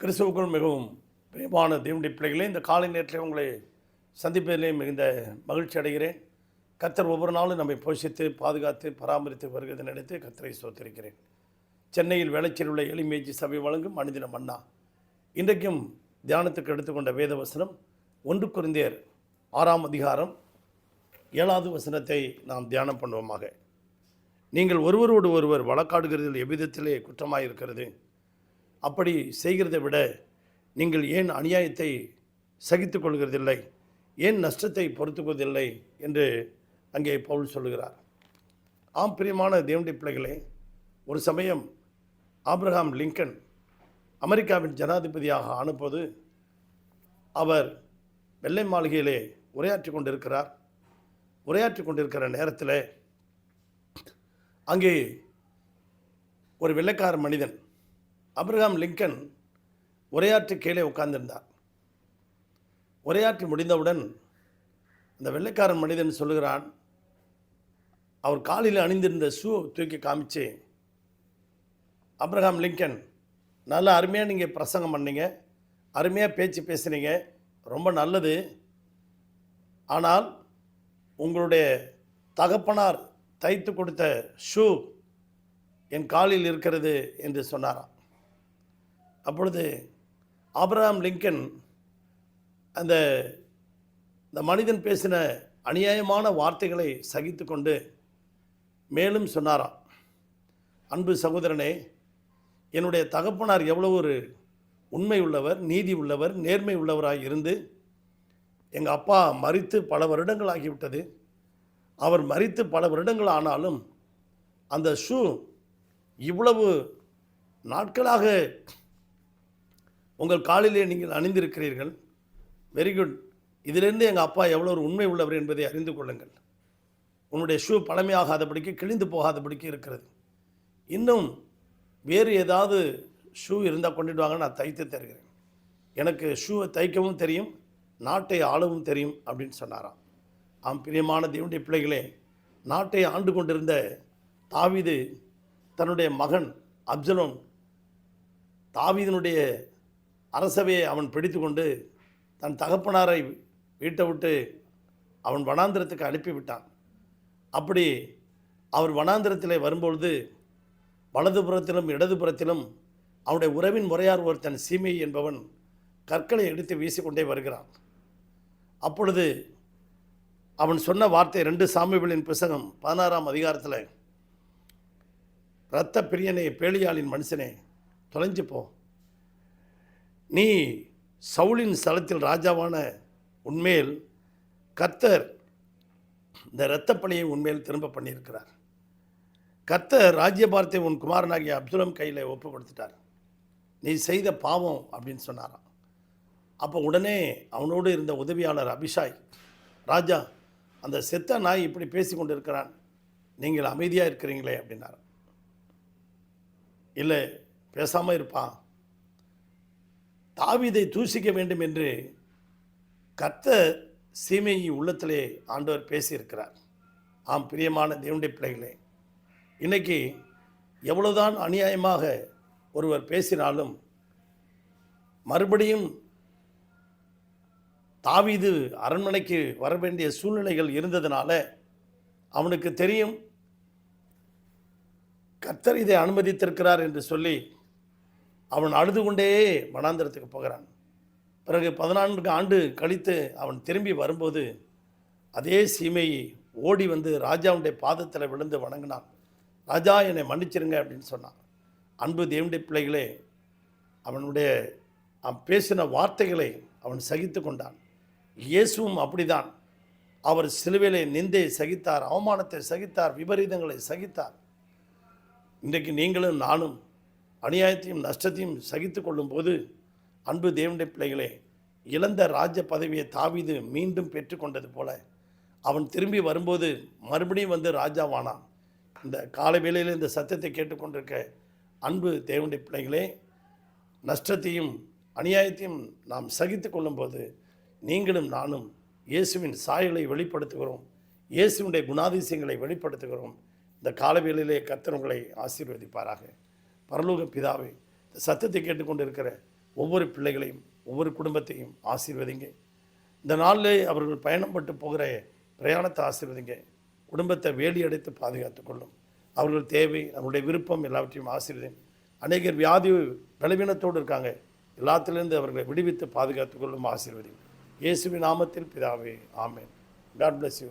கிறிஸ்துவுக்குள் மிகவும் பிரியமான தேவனுடைய பிள்ளைகளே இந்த காலை நேரத்தில் உங்களை சந்திப்பதிலே மிகுந்த மகிழ்ச்சி அடைகிறேன். கத்தர் ஒவ்வொரு நாளும் நம்மை போஷித்து பாதுகாத்து பராமரித்து வருகிறதை நினைத்து கத்தரை சோத்திருக்கிறேன் சென்னையில் வேளச்சேரியில் உள்ள எளிமேஜி சபை வழங்கும் மனிதன மன்னா. இன்றைக்கும் தியானத்துக்கு எடுத்துக்கொண்ட வேத வசனம் ஒன்று குருந்தியர் ஆறாம் அதிகாரம் ஏழாவது வசனத்தை நாம் தியானம் பண்ணுவோமாக. நீங்கள் ஒருவரோடு ஒருவர் வழக்காடுகிறதில் எவ்விதத்திலே குற்றமாக இருக்கிறது அப்படி செய்கிறதை விட நீங்கள் ஏன் அநியாயத்தை சகித்து கொள்கிறதில்லை? ஏன் நஷ்டத்தை பொறுத்துக்கொள்வதில்லை? என்று அங்கே பவுல் சொல்லுகிறார். ஆம் பிரியமான தேவனுடைய பிள்ளைகளே ஒரு சமயம் ஆப்ரஹாம் லிங்கன் அமெரிக்காவின் ஜனாதிபதியாக ஆனபோது அவர் வெள்ளை மாளிகையிலே உரையாற்றி கொண்டிருக்கிறார். உரையாற்றி கொண்டிருக்கிற நேரத்தில் அங்கே ஒரு வெள்ளைக்கார மனிதன் அப்ரஹாம் லிங்கன் உரையாற்றி கீழே உட்கார்ந்திருந்தார். உரையாற்றி முடிந்தவுடன் அந்த வெள்ளைக்காரன் மனிதன் சொல்லுகிறான் அவர் காலில் அணிந்திருந்த ஷூ தூக்கி காமிச்சு அப்ரஹாம் லிங்கன் நல்லா அருமையாக நீங்கள் பிரசங்கம் பண்ணீங்க அருமையாக பேச்சு பேசுனீங்க ரொம்ப நல்லது. ஆனால் உங்களுடைய தகப்பனார் தைத்து கொடுத்த ஷூ என் காலில் இருக்கிறது என்று சொன்னாராம். அப்பொழுது ஆப்ரஹாம் லிங்கன் அந்த இந்த மனிதன் பேசின அநியாயமான வார்த்தைகளை சகித்து கொண்டு மேலும் சொன்னாராம். அன்பு சகோதரனே என்னுடைய தகப்பனார் எவ்வளோ ஒரு உண்மை உள்ளவர் நீதி உள்ளவர் நேர்மை உள்ளவராக இருந்து எங்கள் அப்பா மறித்து பல வருடங்கள் ஆகிவிட்டது. அவர் மறித்து பல வருடங்கள் ஆனாலும் அந்த ஷூ இவ்வளவு நாட்களாக உங்கள் காலிலே நீங்கள் அணிந்திருக்கிறீர்கள். வெரி குட் இதிலிருந்து எங்கள் அப்பா எவ்வளோ ஒரு உண்மை உள்ளவர் என்பதை அறிந்து கொள்ளுங்கள். உன்னுடைய ஷூ பழமையாகாதபடிக்கு கிழிந்து போகாதபடிக்கு இருக்கிறது. இன்னும் வேறு ஏதாவது ஷூ இருந்தால் கொண்டுட்டு வாங்க நான் தைத்து தருகிறேன். எனக்கு ஷூவை தைக்கவும் தெரியும் நாட்டை ஆளவும் தெரியும் அப்படின்னு சொன்னாராம். ஆம் பிரியமான தேவனுடைய பிள்ளைகளே நாட்டை ஆண்டு கொண்டிருந்த தாவீது தன்னுடைய மகன் அப்சலோன் தாவிதனுடைய அரசவையை அவன் பிடித்து கொண்டு தன் தகப்பனாரை வீட்டை விட்டு அவன் வனாந்திரத்துக்கு அனுப்பிவிட்டான். அப்படி அவர் வனாந்திரத்தில் வரும்பொழுது வலதுபுறத்திலும் இடதுபுறத்திலும் அவனுடைய உறவின் முறையார் ஒருத்தன் சீமை என்பவன் கற்களை எடுத்து வீசிக்கொண்டே வருகிறான். அப்பொழுது அவன் சொன்ன வார்த்தை ரெண்டு சாமிகளின் புசகம் பதினாறாம் அதிகாரத்தில் இரத்த பிரியனே பேலியாளின் மனுஷனே தொலைஞ்சு போ. நீ சவுளின் ஸ்தலத்தில் ராஜாவான உண்மையில் கர்த்தர் இந்த இரத்தப்பணியை உண்மையில் திரும்ப பண்ணியிருக்கிறார். கர்த்தர் ராஜ்யபாரத்தை உன் குமாரனாகிய அப்துலம் கையில் ஒப்பு கொடுத்துட்டார் நீ செய்த பாவம் அப்படின்னு சொன்னாராம். அப்போ உடனே அவனோடு இருந்த உதவியாளர் அபிஷாய் ராஜா அந்த செத்த நாய் இப்படி பேசி கொண்டு இருக்கிறான் நீங்கள் அமைதியாக இருக்கிறீங்களே அப்படின்னார் இல்லை பேசாமல் இருப்பான் தாவிதை தூசிக்க வேண்டும் என்று கர்த்தர் சீமையை உள்ளத்திலே ஆண்டவர் பேசியிருக்கிறார். ஆம் பிரியமான தேவனுடைய பிள்ளைகளே இன்னைக்கு எவ்வளவுதான் அநியாயமாக ஒருவர் பேசினாலும் மறுபடியும் தாவிது அரண்மனைக்கு வர வேண்டிய சூழ்நிலைகள் இருந்ததுனால அவனுக்கு தெரியும் கர்த்தர் இதை அனுமதித்திருக்கிறார் என்று சொல்லி அவன் அழுது கொண்டே வனாந்திரத்துக்கு போகிறான். பிறகு பதினான்கு ஆண்டு கழித்து அவன் திரும்பி வரும்போது அதே சீமையை ஓடி வந்து ராஜாவுடைய பாதத்தில் விழுந்து வணங்கினான். ராஜா என்னை மன்னிச்சிருங்க அப்படின்னு சொன்னான். அன்பு தேவனுடைய பிள்ளைகளே அவனுடைய அவன் பேசின வார்த்தைகளை அவன் சகித்து கொண்டான். இயேசுவும் அப்படிதான் அவர் சிலுவையிலே நிந்தை சகித்தார் அவமானத்தை சகித்தார் விபரீதங்களை சகித்தார். இன்றைக்கு நீங்களும் நானும் அநியாயத்தையும் நஷ்டத்தையும் சகித்து கொள்ளும்போது அன்பு தேவனுடைய பிள்ளைகளே இழந்த ராஜ்ய பதவியை தாவிது மீண்டும் பெற்றுக்கொண்டது போல அவன் திரும்பி வரும்போது மறுபடியும் வந்து ராஜாவானான். இந்த காலை வேளையில் இந்த சத்தத்தை கேட்டுக்கொண்டிருக்க அன்பு தேவனுடைய பிள்ளைகளே நஷ்டத்தையும் அநியாயத்தையும் நாம் சகித்து கொள்ளும்போது நீங்களும் நானும் இயேசுவின் சாயலை வெளிப்படுத்துகிறோம். இயேசுவினுடைய குணாதிசயங்களை வெளிப்படுத்துகிறோம். இந்த காலவேளையிலே கர்த்தர் ஆசீர்வதிப்பாராக. பரலோக பிதாவே இந்த சத்தத்தை கேட்டுக்கொண்டிருக்கிற ஒவ்வொரு பிள்ளைகளையும் ஒவ்வொரு குடும்பத்தையும் ஆசீர்வதிங்க. இந்த நாளில் அவர்கள் பயணம் பட்டு போகிற பிரயாணத்தை ஆசீர்வதிங்க. குடும்பத்தை வேலி அடைத்து பாதுகாத்து கொள்ளும். அவர்கள் தேவை அவருடைய விருப்பம் எல்லாவற்றையும் ஆசீர்வதிங்க. அநேகர் வியாதி பலவீனத்தோடு இருக்காங்க. எல்லாத்திலேருந்து அவர்களை விடுவித்து பாதுகாத்து கொள்ளும் ஆசீர்வதிங்க. இயேசுவின் நாமத்தில் பிதாவே ஆமேன். God bless you